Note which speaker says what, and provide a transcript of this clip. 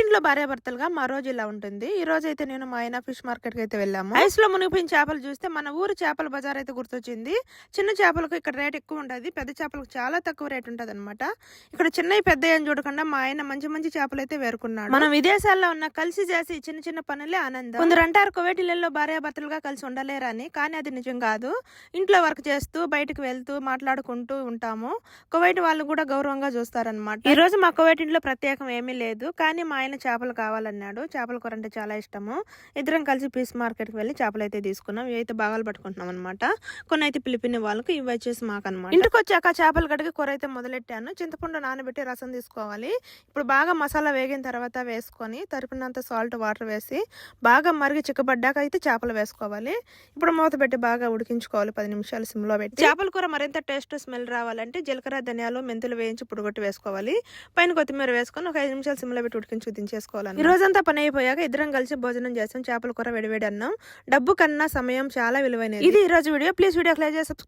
Speaker 1: ఇంట్లో భార్యాభర్తలుగా మా రోజు ఇలా ఉంటుంది. ఈ రోజు అయితే నేను మా ఆయన ఫిష్ మార్కెట్కి అయితే వెళ్ళాము. ఐస్లో మునిగిపోయిన చేపలు చూస్తే మన ఊరు చేపల బజార్ అయితే గుర్తొచ్చింది. చిన్న చేపలకు ఇక్కడ రేట్ ఎక్కువ ఉంటుంది. పెద్ద చేపలకు చాలా తక్కువ రేట్ ఉంటుంది అనమాట ఇక్కడ చిన్నవి పెద్ద అని చూడకుండా మా ఆయన మంచి మంచి చేపలు అయితే వేరుకున్నాడు మనం విదేశాల్లో ఉన్న కలిసి చేసి చిన్న చిన్న పనులే ఆనందం. కొందరు అంటారు కువైట్ ఇళ్ళలో భార్యాభర్తలుగా కలిసి ఉండలేరని కానీ అది నిజం కాదు. ఇంట్లో వర్క్ చేస్తూ బయటకు వెళ్తూ మాట్లాడుకుంటూ ఉంటాము. కువైట్ వాళ్ళు కూడా గౌరవంగా చూస్తారనమాట ఈ రోజు మా కువైట్ ఇంట్లో ప్రత్యేకం ఏమీ లేదు. కానీ మా ఆయన చేపలు కావాలన్నాడు. చేపల కూర అంటే చాలా ఇష్టము. ఇద్దరం కలిసి పీస్ మార్కెట్కి వెళ్ళి చేపలు అయితే తీసుకున్నాం. ఇవి అయితే బాగాలు పట్టుకుంటున్నాం అనమాట కొన్ని అయితే పిలిపిన వాళ్ళకి ఇవి వచ్చేసి మాకు అనమాట ఇంటికి వచ్చాక చేపలు కడిగి కూర అయితే మొదలెట్టాను. చింతపండు నానబెట్టి రసం తీసుకోవాలి. ఇప్పుడు బాగా మసాలా వేగిన తర్వాత వేసుకొని తరిపినంత సాల్ట్ వాటర్ వేసి బాగా మరిగి చిక్కబడ్డాక అయితే చేపలు వేసుకోవాలి. ఇప్పుడు మూత పెట్టి బాగా ఉడికించుకోవాలి. పది నిమిషాలు సిమ్లో పెట్టి. చేపల కూర మరింత టేస్ట్ స్మెల్ రావాలంటే జీలకర్ర ధనియాలు మెంతులు వేయించి పుడుగొట్టి వేసుకోవాలి. పైన కొత్తిమీర వేసుకొని ఒక ఐదు నిమిషాలు సిమ్లో పెట్టి ఉడికించి దించేసుకోవాలి ఈ రోజంతా పని అయిపోయాక ఇద్దరం కలిసి భోజనం చేస్తాం చేపల కూర వేడివేడి అన్నం. డబ్బు కన్నా సమయం చాలా విలువైనది. ఇది ఈ రోజు వీడియో. ప్లీజ్ వీడియో క్లియర్ చేసి subscribe